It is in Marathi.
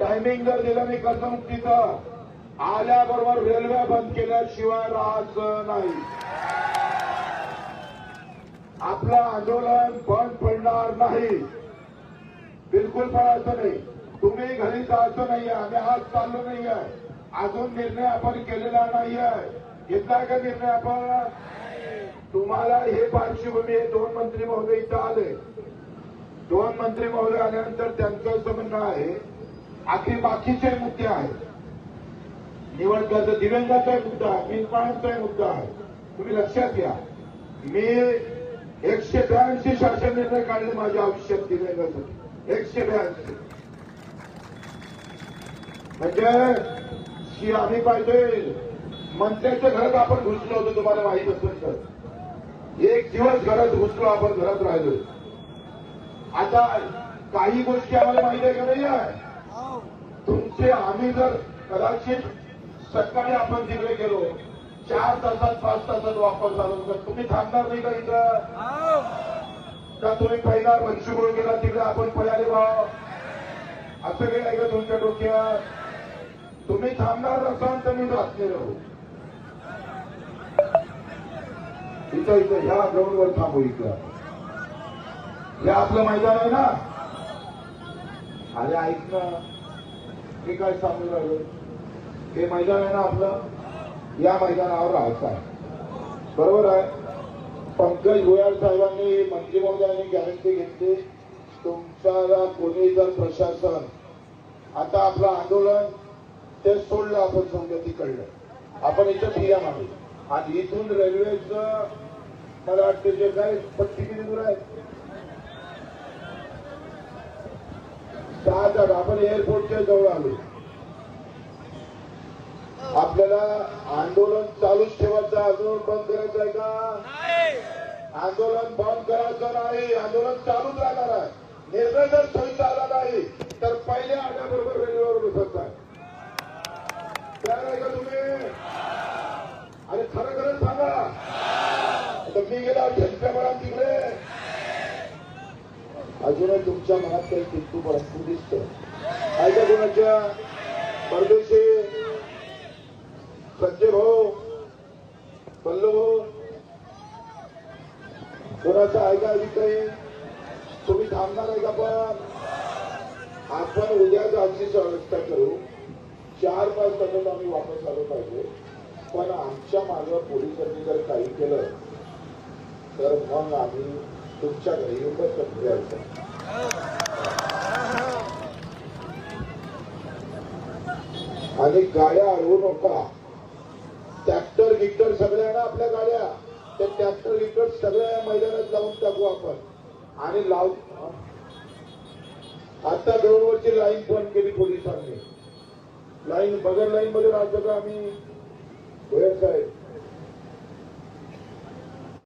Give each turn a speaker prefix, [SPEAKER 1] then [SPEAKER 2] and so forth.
[SPEAKER 1] टायमिंग जर दिलं नाही कर्जमुक्तीचं आल्याबरोबर रेल्वे बंद केल्याशिवाय राहायचं नाही. आपलं आंदोलन बंद पडणार नाही. बिलकुल पडायचं नाही. तुम्ही घरी जायचं नाहीये. आम्ही आज चाललो नाहीये. अजून निर्णय आपण केलेला नाहीये. घेतला का निर्णय आपण? तुम्हाला हे पार्श्वभूमी आहे दोन मंत्री महोदय इथं आले. दोन मंत्री महोदय आल्यानंतर त्यांचं असं म्हणणं आहे आखे बाकीचे मुद्दे आहेत. निवडण्याचा दिव्यांगाचाही मुद्दा आहे मिनपाळांचाही मुद्दा आहे. तुम्ही लक्षात घ्या. मी एकशे ब्याऐंशी शासन निर्णय काढले माझ्या आयुष्यात दिव्यांगासाठी एकशे ब्याऐंशी. म्हणजे आम्ही पाहिजे. मंत्र्याच्या घरात आपण घुसलो होतो तुम्हाला माहीत असेल तर. एक दिवस घरात घुसलो आपण घरात राहिलो. आता काही गोष्टी आम्हाला माहिती आहे का नाही आहे? तुमचे आम्ही जर कदाचित सकाळी आपण तिकडे गेलो चार तासात पाच तासात वापस आलो तर तुम्ही थांबणार नाही का इथं? का तुम्ही पहिला मनसुख गेला तिकडे आपण पळाले भाव असं काही का तुमच्या डोक्यात? तुम्ही थांबणार नसाल तर मी जातले राहू. इथं इथं ह्या ग्राउंडवर थांबू इथं. हे आपलं मैदान आहे ना? अरे ऐक ना. हे काय सांगू राहिलो? हे मैदान आहे ना आपलं? या मैदानावर राहायचं आहे. बरोबर आहे? पंकज भुयार साहेबांनी मंत्री महोदयांनी गॅरंटी घेतली. तुमच्याला कोणी जर प्रशासन आता आपलं आंदोलन ते सोडलं आपण समजा तिकडलं. आपण इथं ठिया मागू. आणि इथून रेल्वेचं मला वाटतं जे काय पट्टी किती दूर आहे सहा आपण एअरपोर्टच्या जवळ आलो. आपल्याला आंदोलन चालूच ठेवायचं आंदोलन बंद करायचं आहे का? आंदोलन बंद करायचं नाही. आंदोलन चालूच राहणार आहे. निर्णय जर सोयीचा आला नाही तर पहिले आल्याबरोबर रेल्वेवर बसत आहे तयार आहे का तुम्ही? अरे खरं खरं सांगा. आता मी गेला मला तिकडे अजूनही तुमच्या मनात काही किंतू परंतु दिसत आहे कोणाच्या परदेशी संजय भाऊ पल्लू भाऊ कोणाचा ऐका का काही तुम्ही थांबणार आहे का पण? आपण उद्याच जायची व्यवस्था करू. चार पाच तासात आम्ही वापस आलो पाहिजे. पण आमच्या मागे पोलिसांनी जर काही केलं तर मग आम्ही तुमच्या घरी येऊनच द्यायचं आणि गाड्या अडवू नका. ट्रॅक्टर गिक्टर सगळ्या ना आपल्या गाड्या. त्या ट्रॅक्टर गिक्टर सगळ्या या मैदानात लावून टाकू आपण. आणि लाव आता ग्राउंडवरची लाईन बंद केली पोलिसांनी. लाईन बगर लाईन मध्ये राहतो का आम्ही? गोयल साहेब.